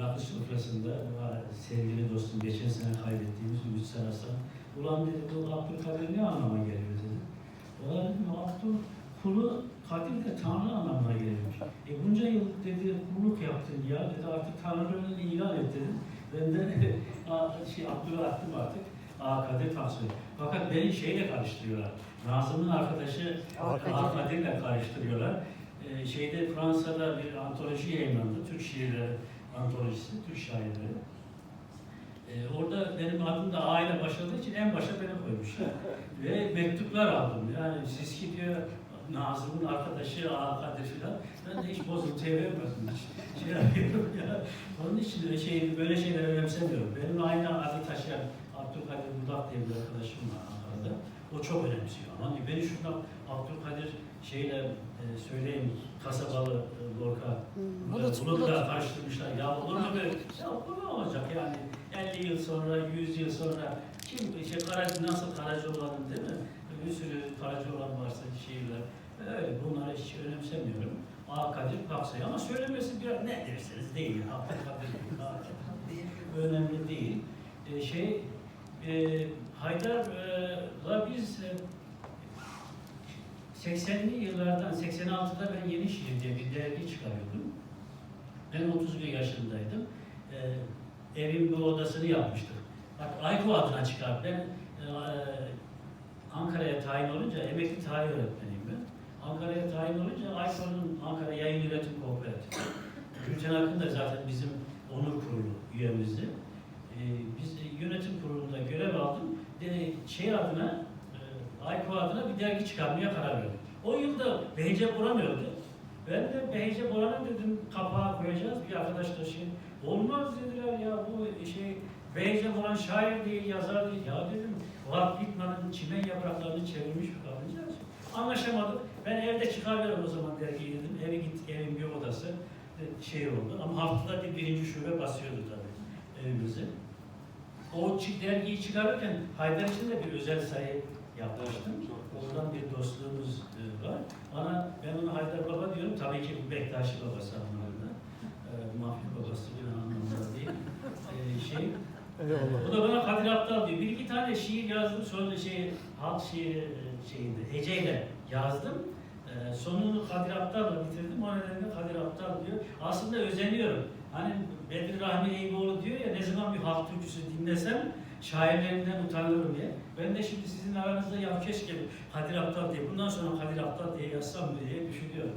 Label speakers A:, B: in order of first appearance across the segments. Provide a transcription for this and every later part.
A: Rakı sofrasında sevgili dostum geçen sene kaybettiğimiz Ümit Sarasan. Ulan dedi bu Abdülkadir ne anlama geliyor dedi. Ulan dedim Abdül kulu Kadir de Tanrı anlamına geliyormuş. E bunca yıl dedi kulluk yaptın ya dedi artık Tanrı'nı ilan et dedim. Ben de a- şey Abdül'ü attım artık. Aa Kadir Taksoy. Fakat beni şeyle karıştırıyorlar. Nazım'ın arkadaşı.
B: Aa,
A: Kadir'le karıştırıyorlar. Ee, şeyde Fransa'da bir antoloji yayınlandı. Türk şiirleri antolojisi, Türk şairleri. Ee, orada benim adım da A ile başladığı için en başa beni koymuşlar. Ve mektuplar aldım. Yani siz ki diyor Nazım'ın arkadaşı A Kadir filan. Ben de hiç bozuntuya vermedim. Hiç şey yapıyorum ya. Onun için de şey, böyle şeyleri önemsemiyorum. Benim aynı adı taşıyan Abdülkadir Budak diye bir arkadaşım var Ankara'da. O çok önemsiyor. Ama beni şuradan Abdülkadir şeyle e, söyleyeyim kasabalı e, Lorca
B: Hmm,
A: Bulut,
B: Bulut,
A: Bulut'la
B: Bulut.
A: karıştırmışlar. Ya olur mu böyle? Ya bu ne olacak yani? 50 yıl sonra, 100 yıl sonra kim işte Karaca nasıl Karacaoğlan'ın değil mi? Bir sürü Karacaoğlan varsa şiirler. Öyle bunları hiç önemsemiyorum. A Kadir Paksoy ama söylemesi biraz ne derseniz değil. Abdülkadir değil. önemli değil. E, şey e, Haydar'la biz e, 80'li yıllardan 86'da ben Yeni Şiir bir dergi çıkarıyordum. Ben 31 yaşındaydım. Ee, evin bir odasını yapmıştık. Bak Ayko adına çıkar. Ben e, Ankara'ya tayin olunca emekli tarih öğretmeniyim ben. Ankara'ya tayin olunca Ayko'nun Ankara Yayın Üretim Kooperatifi. Gülten Akın da zaten bizim onur kurulu üyemizdi. Ee, biz yönetim kurulunda görev aldım. De, şey adına, e, Ayko adına bir dergi çıkarmaya karar verdim. O yılda Behçet Boran öldü. Ben de Behçet Boran'a dedim kapağı koyacağız. Bir arkadaş da şey, olmaz dediler ya bu şey Behçet Boran şair değil, yazar değil. Ya dedim Vahap Bitman'ın çimen yapraklarını çevirmiş bir kadıncağız. Anlaşamadık. Ben evde çıkarıyorum o zaman dergiyi dedim. Eve gittik, evin bir odası şey oldu. Ama haftada bir birinci şube basıyordu tabii evimizi. O dergiyi çıkarırken Haydar için de bir özel sayı yapmıştım. Oradan bir dostluğumuz e, var. Bana, ben ona Haydar Baba diyorum. Tabii ki bu Bektaşi babası anlamında. E, Mahfi babası bir anlamda değil. E, şey,
B: Eyvallah.
A: o da bana Kadir Aptal diyor. Bir iki tane şiir yazdım. Sonra şey, halk şiiri e, şeyinde, heceyle yazdım. E, sonunu Kadir Aptal'la bitirdim. O nedenle Kadir Aptal diyor. Aslında özeniyorum. Hani Bedir Rahmi Eyüboğlu diyor ya ne zaman bir halk türküsü dinlesem şairlerinden utanırım diye. Ben de şimdi sizin aranızda ya keşke Kadir Aptal diye, bundan sonra Kadir Aptal diye yazsam diye düşünüyorum.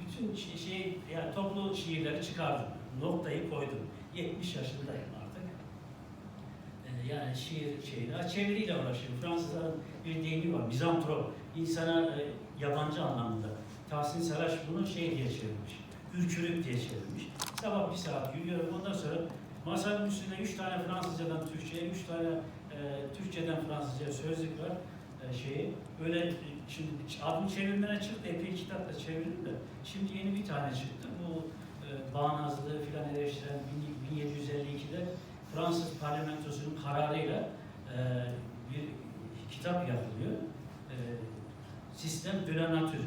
A: Bütün şey, yani toplu şiirleri çıkardım. Noktayı koydum. 70 yaşındayım artık. Ee, Yani şiir şeyini, ha, çeviriyle uğraşıyorum. Fransızların bir deyimi var, mizantrop, insana e, yabancı anlamında. Tahsin Saraç bunu şey diye çevirmiş, ürkürük diye çevirmiş. Sabah bir saat yürüyorum, ondan sonra masanın üstünde üç tane Fransızcadan Türkçe'ye, üç tane e, Türkçeden Fransızca'ya sözlük var. E, şeyi, böyle e, şimdi adım çevirmene çıktı, epey kitap da çevirdim de. Şimdi yeni bir tane çıktı. Bu e, bağnazlığı filan eleştiren 1752'de Fransız parlamentosunun kararıyla e, bir kitap yapılıyor. E, Sistem nature,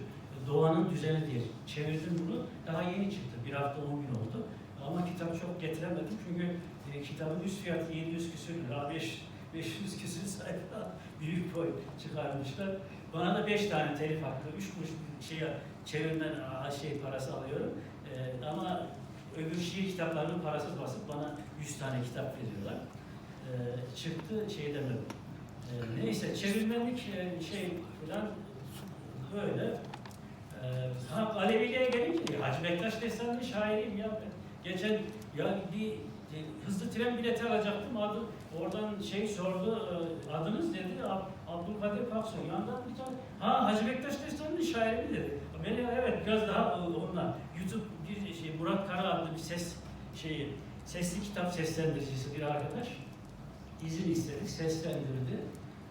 A: doğanın düzeni diye çevirdim bunu. Daha yeni çıktı, bir hafta on gün oldu. Ama kitap çok getiremedim çünkü e, kitabın üst fiyatı 700 küsür lira, 5, 500 küsür sayfa büyük boy çıkarmışlar. Bana da 5 tane telif hakkı, 3 kuruş şey, çevirmen şey parası alıyorum. E, ama öbür şiir kitaplarının parasız basıp bana 100 tane kitap veriyorlar. E, çıktı şey demedim. E, neyse çevirmenlik e, şey falan böyle. E, ha Aleviliğe gelince Hacı Bektaş Destanı'nın şairiyim ya ben. Geçen ya bir hızlı tren bileti alacaktım adı oradan şey sordu e, adınız dedi Ab- Abdülkadir Paksoy yandan bir tane ha Hacı Bektaş Destanı'nın şairi dedi. Beni evet biraz daha e, onunla YouTube bir şey Murat Kara adlı bir ses şeyi sesli kitap seslendiricisi bir arkadaş izin istedik seslendirdi.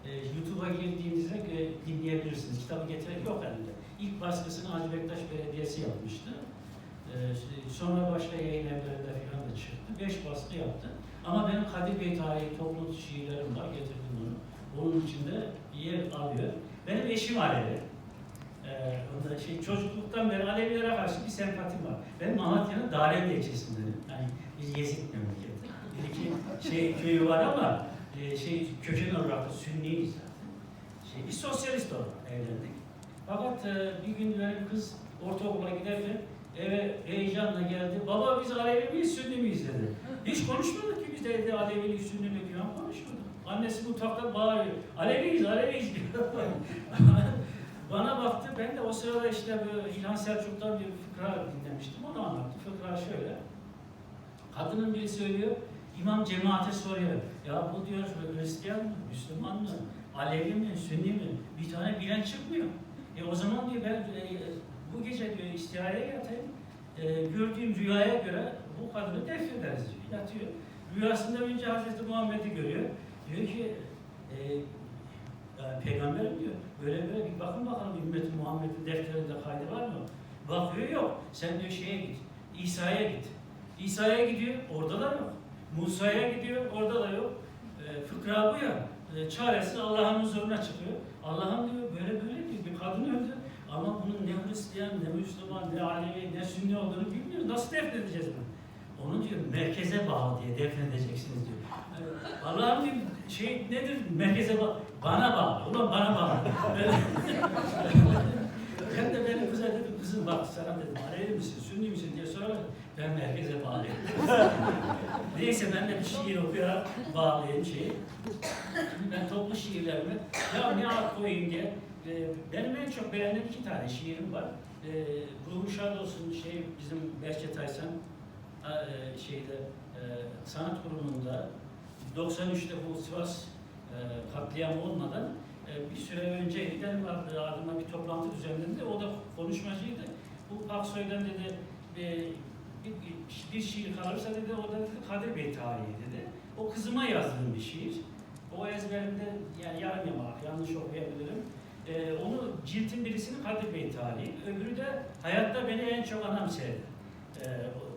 A: E, YouTube'a girdiğinizde e, dinleyebilirsiniz. Kitabı getiren yok elinde. İlk baskısını Hacı Bektaş Belediyesi yapmıştı. E, sonra başka yayın evlerinde falan da çıktı. Beş baskı yaptı. Ama benim Kadir Bey tarihi toplu şiirlerim var. Getirdim onu. Onun içinde bir yer alıyor. Benim eşim Alevi. Ee, o da şey, çocukluktan beri Alevilere karşı bir sempatim var. Ben Malatya'nın Dareli ilçesindenim. Yani Biz Yezid memleketi. Bir iki şey köyü var ama e, şey köken olarak da Sünniyiz zaten. Şey, biz sosyalist olarak evlendik. Fakat e, bir gün benim kız ortaokula giderken eve heyecanla geldi. Baba biz Alevi miyiz, Sünni miyiz dedi. Hiç konuşmadık ki biz de evde Alevilik, Sünnilik falan konuşmadık. Annesi mutfakta bağırıyor. Aleviyiz, Aleviyiz diyor. Bana baktı, ben de o sırada işte İlhan Selçuk'tan bir fıkra dinlemiştim. Onu anlattı. Fıkra şöyle. Kadının biri söylüyor, İmam cemaate soruyor. Ya bu diyor Hristiyan mı, Müslüman mı, Alevi mi, Sünni mi? Bir tane bilen çıkmıyor. E o zaman diyor ben e, bu gece diyor istihareye yatayım. E, gördüğüm rüyaya göre bu kadını defnederiz diyor. Yatıyor. Rüyasında önce Hazreti Muhammed'i görüyor. Diyor ki e, peygamberim diyor. Böyle böyle bir bakın bakalım ümmeti Muhammed'in defterinde kaydı var mı? Bakıyor yok. Sen diyor şeye git. İsa'ya git. İsa'ya gidiyor. Orada da yok. Musa'ya gidiyor. Orada da yok. E, fıkra bu ya. E, çaresi Allah'ın huzuruna çıkıyor. Allah'ım diyor böyle böyle diyor. Bir kadın öldü. Ama bunun ne Hristiyan, ne Müslüman, ne Alevi, ne Sünni olduğunu bilmiyoruz. Nasıl defnedeceğiz bunu? Onu diyor merkeze bağlı diye defnedeceksiniz diyor. Allah'ım diyor şey nedir merkeze bağlı? Bana bağlı. Ulan bana bağlı. ben de benim kıza dedim kızım bak sana dedim Alevi misin, Sünni misin diye sorarlar. Ben merkeze bağlıyım. Neyse ben de bir şiir okuyarak bağlayayım şeyi. Şimdi ben toplu şiirlerimi ya ne ad koyayım diye e, benim en çok beğendiğim iki tane şiirim var. E, Ruhu şad olsun şey bizim Behçet Aysan e, şeyde e, sanat kurumunda 93'te bu Sivas e, katliamı olmadan e, bir süre önce benim adıma bir toplantı düzenlendi. O da konuşmacıydı. Bu Paksoy'dan dedi e, bir, bir, şiir kalırsa dedi o da dedi Kadir Bey tarihi dedi. O kızıma yazdığım bir şiir. O ezberimde yani yarım yamalak yanlış okuyabilirim. Ee, onu ciltin birisini Kadir Bey tarihi, öbürü de hayatta beni en çok anam sevdi.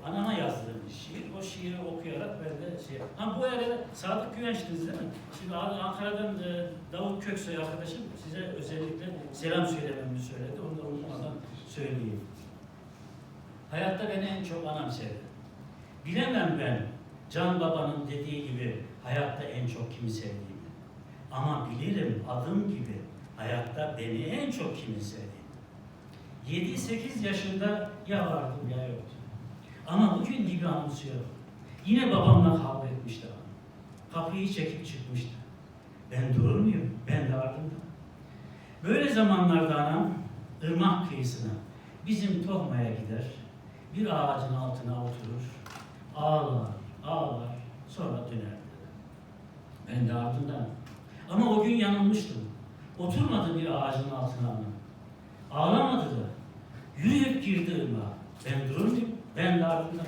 A: Anama yazdığım bir şiir. O şiiri okuyarak ben de şey... Ha bu arada Sadık Güvenç'tiniz değil mi? Şimdi Ankara'dan e, Davut Köksoy arkadaşım size özellikle selam söylememi söyledi. Onu da unutmadan söyleyeyim. Hayatta beni en çok anam sevdi. Bilemem ben Can Baba'nın dediği gibi hayatta en çok kimi sevdiğimi. Ama bilirim adım gibi hayatta beni en çok kimin sevdiğini. 7-8 yaşında ya vardım ya yoktum. Ama bugün gibi anımsıyorum. Yine babamla kavga etmişti. Kapıyı çekip çıkmıştı. Ben durur muyum? Ben de ardından. Böyle zamanlarda anam ırmak kıyısına bizim Tohma'ya gider. Bir ağacın altına oturur. Ağlar, ağlar. Sonra dönerdi. Ben de ardından. Ama o gün yanılmıştım. Oturmadı bir ağacın altına anam. Ağlamadı da. Yürüyüp girdi ırmağa. Ben durur muyum? Ben de ardından.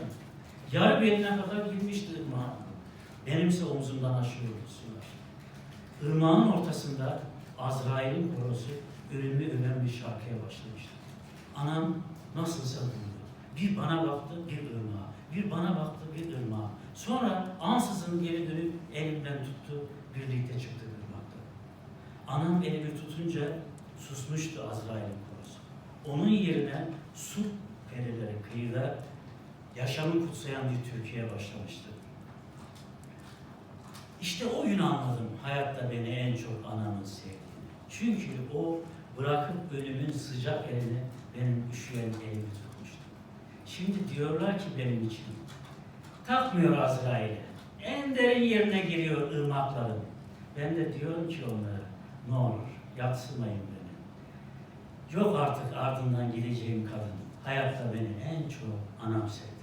A: Yar beline kadar girmişti ırmağa. Benimse omzumdan aşıyordu sular. Irmağın ortasında Azrail'in korosu ölümü öven bir şarkıya başlamıştı. Anam nasılsa durdu. Bir bana baktı, bir ırmağa. Bir bana baktı, bir ırmağa. Sonra ansızın geri dönüp elimden tuttu, birlikte çıktık ırmakta. Anam elimi tutunca susmuştu Azrail'in korosu. Onun yerine su perileri kıyıda yaşamı kutsayan bir Türkiye başlamıştı. İşte o gün anladım hayatta beni en çok anamın sevdiğini. Çünkü o bırakıp ölümün sıcak elini benim üşüyen elimi tutmuştu. Şimdi diyorlar ki benim için takmıyor Azrail'e. En derin yerine giriyor ırmakların. Ben de diyorum ki onlara ne olur yatsımayın beni. Yok artık ardından gideceğim kadın. Hayatta beni en çok anam sevdi.